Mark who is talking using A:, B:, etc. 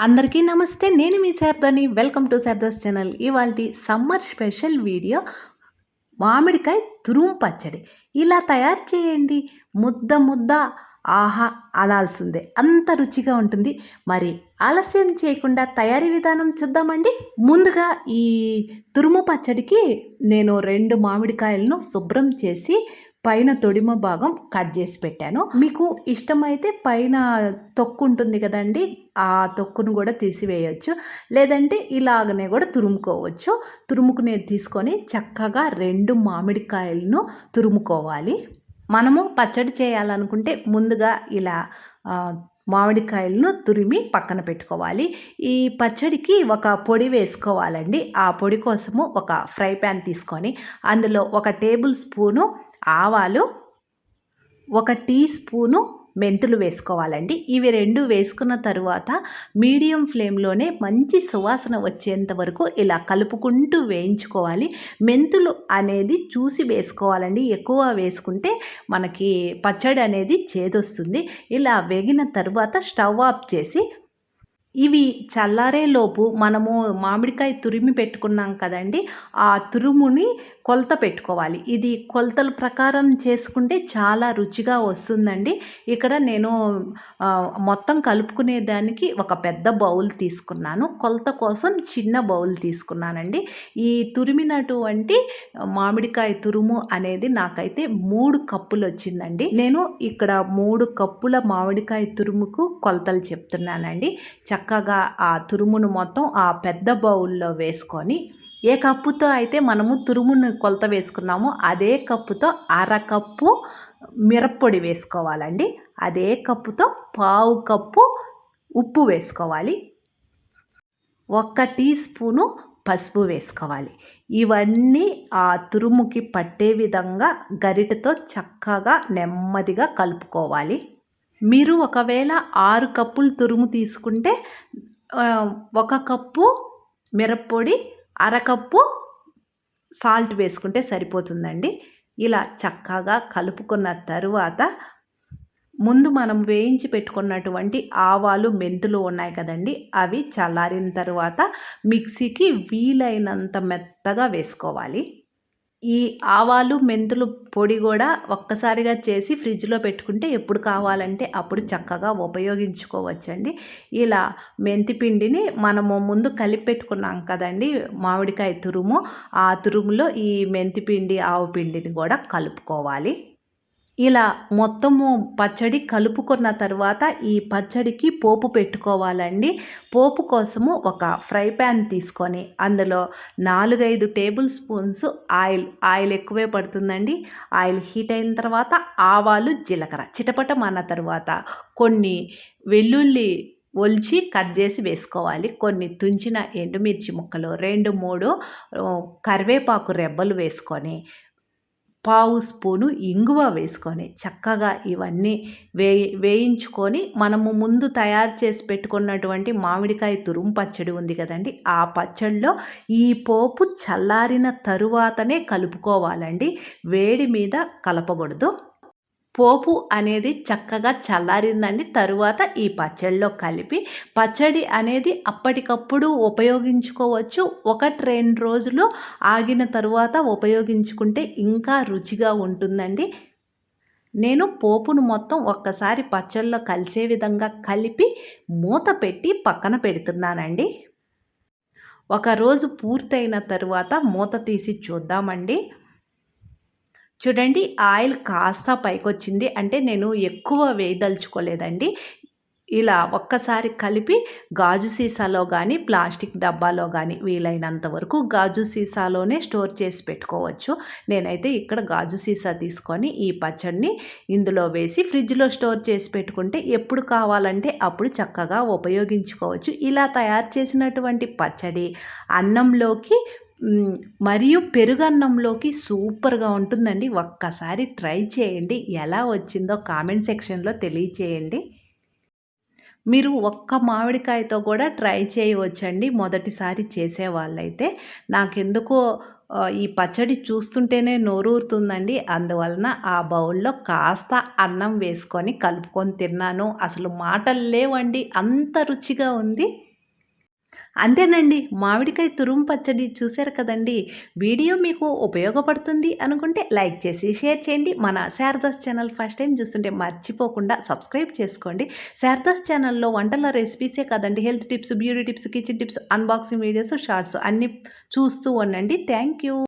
A: అందరికీ నమస్తే నేను మీ శారదాని. వెల్కమ్ టు శారదాస్ ఛానల్ ఇవాళ సమ్మర్ స్పెషల్ వీడియో మామిడికాయ తురుము పచ్చడి. ఇలా తయారు చేయండి. ముద్ద ముద్ద ఆహా అనాల్సిందే. అంత రుచిగా ఉంటుంది. మరి ఆలస్యం చేయకుండా తయారీ విధానం చూద్దామండి. ముందుగా ఈ తురుము పచ్చడికి నేను రెండు మామిడికాయలను శుభ్రం చేసి పైన తొడిమ భాగం కట్ చేసి పెట్టాను. మీకు ఇష్టమైతే పైన తొక్కు ఉంటుంది కదండి ఆ తొక్కును కూడా తీసివేయచ్చు. లేదంటే ఇలాగనే కూడా తురుముకోవచ్చు. తురుముకునే తీసుకొని చక్కగా రెండు మామిడికాయలను తురుముకోవాలి. మనము పచ్చడి చేయాలనుకుంటే ముందుగా ఇలా మామిడికాయలను తురిమి పక్కన పెట్టుకోవాలి. ఈ పచ్చడికి ఒక పొడి వేసుకోవాలండి. ఆ పొడి కోసము ఒక ఫ్రై ప్యాన్ తీసుకొని అందులో ఒక టేబుల్ స్పూను ఆవాలు ఒక టీ స్పూను మెంతులు వేసుకోవాలండి. ఇవి రెండు వేసుకున్న తరువాత మీడియం ఫ్లేమ్లోనే మంచి సువాసన వచ్చేంత వరకు ఇలా కలుపుకుంటూ వేయించుకోవాలి. మెంతులు అనేది చూసి వేసుకోవాలండి. ఎక్కువ వేసుకుంటే మనకి పచ్చడి అనేది చేదొస్తుంది. ఇలా వేగిన తరువాత స్టవ్ ఆఫ్ చేసి ఇవి చల్లారేలోపు మనము మామిడికాయ తురిమి పెట్టుకున్నాం కదండి ఆ తురుముని కొలత పెట్టుకోవాలి. ఇది కొలతల ప్రకారం చేసుకుంటే చాలా రుచిగా వస్తుందండి. ఇక్కడ నేను మొత్తం కలుపుకునే దానికి ఒక పెద్ద బౌల్ తీసుకున్నాను. కొలత కోసం చిన్న బౌల్ తీసుకున్నానండి. ఈ తురిమినటువంటి మామిడికాయ తురుము అనేది నాకైతే మూడు కప్పులు వచ్చిందండి. నేను ఇక్కడ మూడు కప్పుల మామిడికాయ తురుముకు కొలతలు చెప్తున్నానండి. చక్కగా ఆ తురుమును మొత్తం ఆ పెద్ద బౌల్లో వేసుకొని ఏ కప్పుతో అయితే మనము తురుమును కొలత వేసుకున్నామో అదే కప్పుతో అరకప్పు మిరప్పొడి వేసుకోవాలండి. అదే కప్పుతో పావు కప్పు ఉప్పు వేసుకోవాలి. ఒక్క టీ స్పూను పసుపు వేసుకోవాలి. ఇవన్నీ ఆ తురుముకి పట్టే విధంగా గరిటతో చక్కగా నెమ్మదిగా కలుపుకోవాలి. మీరు ఒకవేళ ఆరు కప్పులు తురుము తీసుకుంటే ఒక కప్పు మిరప్పొడి అరకప్పు సాల్ట్ వేసుకుంటే సరిపోతుందండి. ఇలా చక్కగా కలుపుకున్న తరువాత ముందు మనం వేయించి పెట్టుకున్నటువంటి ఆవాలు మెంతులు ఉన్నాయి కదండి అవి చల్లారిన తర్వాత మిక్సీకి వీలైనంత మెత్తగా వేసుకోవాలి. ఈ ఆవాలు మెంతులు పొడి కూడా ఒక్కసారిగా చేసి ఫ్రిడ్జ్లో పెట్టుకుంటే ఎప్పుడు కావాలంటే అప్పుడు చక్కగా ఉపయోగించుకోవచ్చండి. ఇలా మెంతి పిండిని మనము ముందు కలిపి పెట్టుకున్నాం కదండి మామిడికాయ తురుము. ఆ తురుములో ఈ మెంతి పిండి ఆవు పిండిని కూడా కలుపుకోవాలి. ఇలా మొత్తము పచ్చడి కలుపుకున్న తర్వాత ఈ పచ్చడికి పోపు పెట్టుకోవాలండి. పోపు కోసము ఒక ఫ్రై ప్యాన్ తీసుకొని అందులో నాలుగైదు టేబుల్ స్పూన్స్ ఆయిల్ ఆయిల్ ఎక్కువే పడుతుందండి. ఆయిల్ హీట్ అయిన తర్వాత ఆవాలు జీలకర్ర చిటపటం అన్న తర్వాత కొన్ని వెల్లుల్లి ఒలిచి కట్ చేసి వేసుకోవాలి. కొన్ని తుంచిన ఎండుమిర్చి ముక్కలు రెండు మూడు కరివేపాకు రెబ్బలు వేసుకొని పావు స్పూను ఇంగువ వేసుకొని చక్కగా ఇవన్నీ వే వేయించుకొని మనము ముందు తయారు చేసి పెట్టుకున్నటువంటి మామిడికాయ తురుము పచ్చడి ఉంది కదండి ఆ పచ్చడిలో ఈ పోపు చల్లారిన తరువాతనే కలుపుకోవాలండి. వేడి మీద కలపకూడదు. పోపు అనేది చక్కగా చల్లారిందండి. తరువాత ఈ పచ్చడిలో కలిపి పచ్చడి అనేది అప్పటికప్పుడు ఉపయోగించుకోవచ్చు. ఒకటి రెండు రోజులు ఆగిన తరువాత ఉపయోగించుకుంటే ఇంకా రుచిగా ఉంటుందండి. నేను పోపును మొత్తం ఒక్కసారి పచ్చళ్ళలో కలిసే విధంగా కలిపి మూత పెట్టి పక్కన పెడుతున్నానండి. ఒకరోజు పూర్తయిన తరువాత మూత తీసి చూద్దామండి. చూడండి ఆయిల్ కాస్త పైకొచ్చింది. అంటే నేను ఎక్కువ వేయదలుచుకోలేదండి. ఇలా ఒక్కసారి కలిపి గాజు సీసాలో కానీ ప్లాస్టిక్ డబ్బాలో కానీ వీలైనంత వరకు గాజు సీసాలోనే స్టోర్ చేసి పెట్టుకోవచ్చు. నేనైతే ఇక్కడ గాజు సీసా తీసుకొని ఈ పచ్చడిని ఇందులో వేసి ఫ్రిడ్జ్లో స్టోర్ చేసి పెట్టుకుంటే ఎప్పుడు కావాలంటే అప్పుడు చక్కగా ఉపయోగించుకోవచ్చు. ఇలా తయారు చేసినటువంటి పచ్చడి అన్నంలోకి మరియు పెరుగన్నంలోకి సూపర్గా ఉంటుందండి. ఒక్కసారి ట్రై చేయండి. ఎలా వచ్చిందో కామెంట్ సెక్షన్లో తెలియచేయండి. మీరు ఒక్క మామిడికాయతో కూడా ట్రై చేయవచ్చండి. మొదటిసారి చేసేవాళ్ళైతే. నాకెందుకో ఈ పచ్చడి చూస్తుంటేనే నోరూరుతుందండి. అందువలన ఆ బౌల్లో కాస్త అన్నం వేసుకొని కలుపుకొని తిన్నాను. అసలు మాటలు లేవండి. అంత రుచిగా ఉంది. అంతేనండి. మామిడికాయ తురుము పచ్చడి చూశారు కదండి. వీడియో మీకు ఉపయోగపడుతుంది అనుకుంటే లైక్ చేసి షేర్ చేయండి. మన శారదాస్ ఛానల్ ఫస్ట్ టైం చూస్తుంటే మర్చిపోకుండా సబ్స్క్రైబ్ చేసుకోండి. శారదాస్ ఛానల్లో వంటల రెసిపీసే కదండి. Health tips beauty tips kitchen tips unboxing videos shorts అన్నీ చూస్తూ ఉండండి. Thank you.